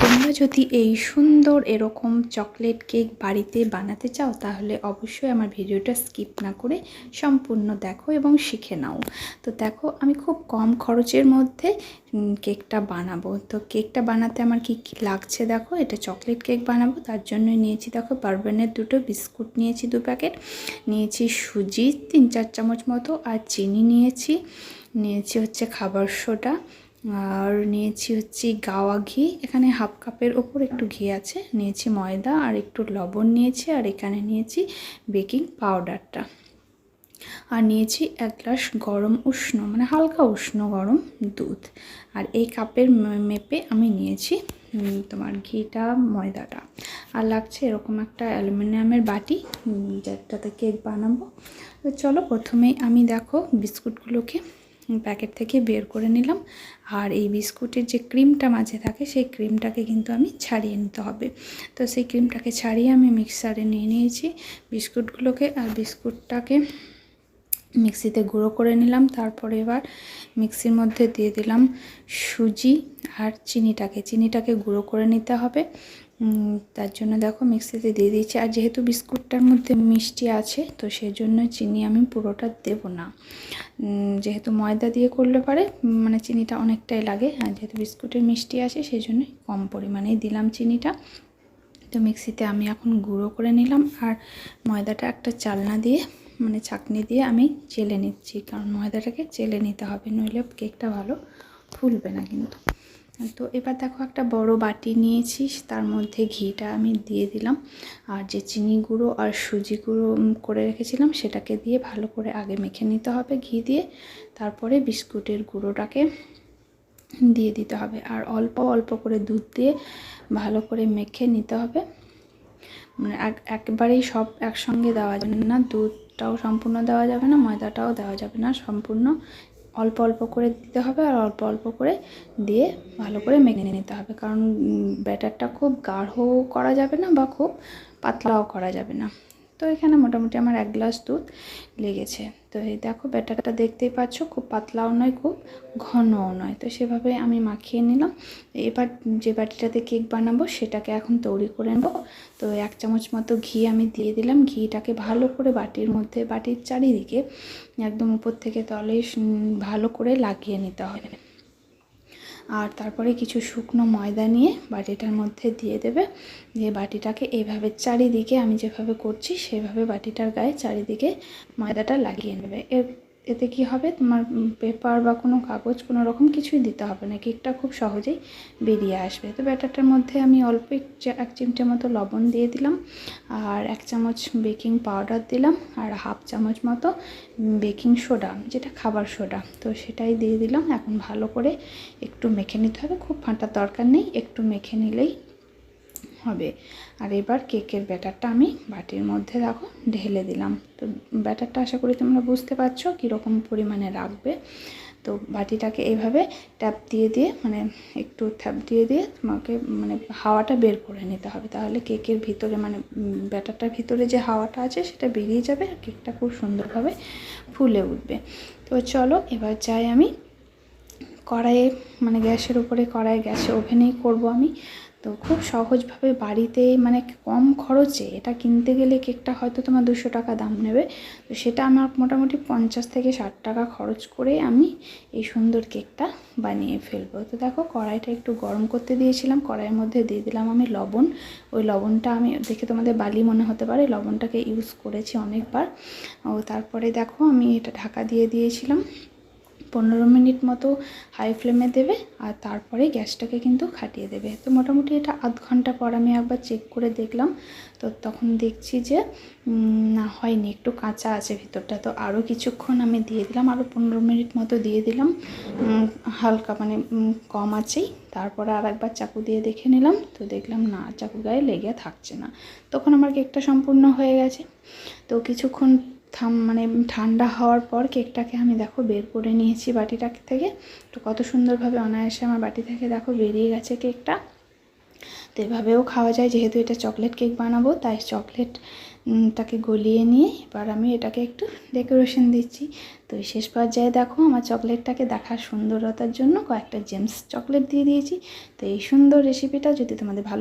তোমরা যদি এই সুন্দর এরকম চকলেট কেক বাড়িতে বানাতে চাও, তাহলে অবশ্যই আমার ভিডিওটা স্কিপ না করে সম্পূর্ণ দেখো এবং শিখে নাও। তো দেখো, আমি খুব কম খরচের মধ্যে কেকটা বানাবো। তো কেকটা বানাতে আমার কি কি লাগছে দেখো? এটা চকলেট কেক বানাবো, তার জন্য নিয়েছি দেখো বারবানের দুটো বিস্কুট নিয়েছি দু প্যাকেট। নিয়েছি সুজি, তিন চার চামচ মতো, আর চিনি নিয়েছি। নিয়েছি হচ্ছে খাবার সোডা। আর নিয়েছি হচ্ছে গাওয়া ঘি। এখানে হাফ কাপের ওপর একটু ঘি আছে। নিয়েছি ময়দা আর একটু লবণ নিয়েছি আর এখানে নিয়েছি বেকিং পাউডারটা। আর নিয়েছি এক গ্লাস গরম উষ্ণ মানে হালকা উষ্ণ গরম দুধ। আর এই কাপের মেপে আমি নিয়েছি তোমার ঘিটা, ময়দাটা। আর লাগছে এরকম একটা অ্যালুমিনিয়ামের বাটি যেটাতে কেক বানাবো। তো চলো প্রথমেই আমি দেখো বিস্কুটগুলোকে প্যাকেট থেকে বের করে নিলাম। আর এই বিস্কুটের যে ক্রিমটা মাঝে থাকে, সেই ক্রিমটাকে কিন্তু আমি ছাড়িয়ে নিতে হবে। তো সেই ক্রিমটাকে ছাড়িয়ে আমি মিক্সারে নিয়ে নিয়েছি বিস্কুটগুলোকে। আর বিস্কুটটাকে মিক্সিতে গুঁড়ো করে নিলাম, তারপরে এবার মিক্সির মধ্যে দিয়ে দিলাম সুজি আর চিনিটাকে। চিনিটাকে গুঁড়ো করে নিতে হবে। তার জন্য দেখো মিক্সিতে দিয়ে দিয়েছি। আর যেহেতু বিস্কুটটার মধ্যে মিষ্টি আছে, তো সেই জন্য চিনি আমি পুরোটা দেব না। যেহেতু ময়দা দিয়ে করলে পারে মানে চিনিটা অনেকটাই লাগে। আর যেহেতু বিস্কুটের মিষ্টি আছে সেই জন্য কম পরিমাণেই দিলাম চিনিটা। তো মিক্সিতে আমি এখন গুঁড়ো করে নিলাম। আর ময়দাটা একটা চালনা দিয়ে মানে ছাঁকনি দিয়ে আমি চেলে নিচ্ছি। কারণ ময়দাটাকে চেলে নিতে হবে, নইলে কেকটা ভালো ফুলবে না কিন্তু। তো এবার দেখো একটা বড় বাটি নিয়েছি, তার মধ্যে ঘিটা আমি দিয়ে দিলাম। আর যে চিনি গুঁড়ো আর সুজি গুঁড়ো করে রেখেছিলাম, সেটাকে দিয়ে ভালো করে আগে মেখে নিতে হবে ঘি দিয়ে। তারপরে বিস্কুটের গুঁড়োটাকে দিয়ে দিতে হবে। আর অল্প অল্প করে দুধ দিয়ে ভালো করে মেখে নিতে হবে। মানে এক- একবারেই সব একসঙ্গে দেওয়া যাবে না, দুধটাও সম্পূর্ণ দেওয়া যাবে না, ময়দাটাও দেওয়া যাবে না, সম্পূর্ণ অল্প অল্প করে দিতে হবে আর অল্প অল্প করে দিয়ে ভালো করে মেখে নিতে হবে। কারণ ব্যাটারটা খুব গাঢ় করা যাবে না বা খুব পাতলাও করা যাবে না। তো এখানে মোটামুটি আমার এক গ্লাস দুধ লেগেছে। তো এই দেখো ব্যাটারটা দেখতেই পাচ্ছ, খুব পাতলাও নয়, খুব ঘনও নয়। তো সেভাবে আমি মাখিয়ে নিলাম। এবার যে বাটিটাতে কেক বানাবো সেটাকে এখন তৈরি করে নেব। তো এক চামচ মতো ঘি আমি দিয়ে দিলাম। ঘিটাকে ভালো করে বাটির মধ্যে, বাটির চারিদিকে একদম উপর থেকে তলে ভালো করে লাগিয়ে নিতে হবে। আর তারপরে কিছু শুকনো ময়দা নিয়ে বাটিটার মধ্যে দিয়ে দেবে। দিয়ে বাটিটাকে এইভাবে চারিদিকে আমি যেভাবে করছি, সেভাবে বাটিটার গায়ে চারিদিকে ময়দাটা লাগিয়ে নেবে। এর এতে কি হবে? তোমার পেপার বা কোনো কাগজ, কোনো রকম কিছুই দিতে হবে না। কেকটা খুব সহজেই বেরিয়ে আসবে। তো ব্যাটারটার মধ্যে আমি অল্প এক চিমটে মতো লবণ দিয়ে দিলাম আর এক চামচ বেকিং পাউডার দিলাম আর হাফ চামচ মতো বেকিং সোডা, যেটা খাবার সোডা। তো সেটাই দিয়ে দিলাম। এখন ভালো করে একটু মেখে নিতে হবে। খুব ফাঁটার দরকার নেই। একটু মেখে নিলেই হবে। আর এবার কেকের ব্যাটারটা আমি বাটির মধ্যে দেখো ঢেলে দিলাম। তো ব্যাটারটা আশা করি তোমরা বুঝতে পারছ কীরকম পরিমাণে রাখবে। তো বাটিটাকে এইভাবে ট্যাপ দিয়ে দিয়ে মানে একটু ট্যাপ দিয়ে দিয়ে তোমাকে মানে হাওয়াটা বের করে নিতে হবে। তাহলে কেকের ভিতরে মানে ব্যাটারটার ভিতরে যে হাওয়াটা আছে সেটা বেরিয়ে যাবে আর কেকটা খুব সুন্দরভাবে ফুলে উঠবে। তো চলো এবার যাই আমি কড়াইয়ে মানে গ্যাসের উপরে কড়াই গ্যাসে ওভেনেই করব আমি। তো খুব সহজভাবে বাড়িতে মানে কম খরচে এটা কিনতে গেলে কেকটা হয়তো তোমার দুশো টাকা দাম নেবে। তো সেটা আমার মোটামুটি পঞ্চাশ থেকে ষাট টাকা খরচ করে আমি এই সুন্দর কেকটা বানিয়ে ফেলব। তো দেখো কড়াইটা একটু গরম করতে দিয়েছিলাম, কড়াইয়ের মধ্যে দিয়ে দিলাম আমি লবণ। ওই লবণটা আমি দেখে তোমাদের বালি মনে হতে পারে, লবণটাকে ইউজ করেছি অনেকবার। ও তারপরে দেখো আমি এটা ঢাকা দিয়ে দিয়েছিলাম। পনেরো মিনিট মতো হাই ফ্লেমে দেবে আর তারপরে গ্যাসটাকে কিন্তু খাটিয়ে দেবে। তো মোটামুটি এটা আধ ঘণ্টা পর আমি একবার চেক করে দেখলাম। তো তখন দেখছি যে না, হয়নি, একটু কাঁচা আছে ভিতরটা। তো আরও কিছুক্ষণ আমি দিয়ে দিলাম আরও পনেরো মিনিট মতো দিয়ে দিলাম। হালকা মানে কম আছেই। তারপরে আর একবার চাকু দিয়ে দেখে নিলাম। তো দেখলাম, না চাকু গায়ে লেগে থাকছে না। তখন আমার কেকটা সম্পূর্ণ হয়ে গেছে। তো কিছুক্ষণ থাম মানে ঠান্ডা হওয়ার পর কেকটাকে আমি দেখো বের করে নিয়েছি বাটিটা থেকে। তো কত সুন্দরভাবে অনায়াসে আমার বাটি থেকে দেখো বেরিয়ে গেছে কেকটা। তো এভাবেও খাওয়া যায় যেহেতু এটা চকলেট কেক বানাবো তাই চকলেট উম, গলিয়ে নিয়ে এবার আমি এটাকে একটু ডেকোরেশন দিচ্ছি। তো শেষ পর্যায়ে দেখো আমার চকলেটটাকে দেখার সুন্দরতার জন্য কয়েকটা জেমস চকলেট দিয়ে দিয়েছি। তো এই সুন্দর রেসিপিটা যদি তোমাদের ভালো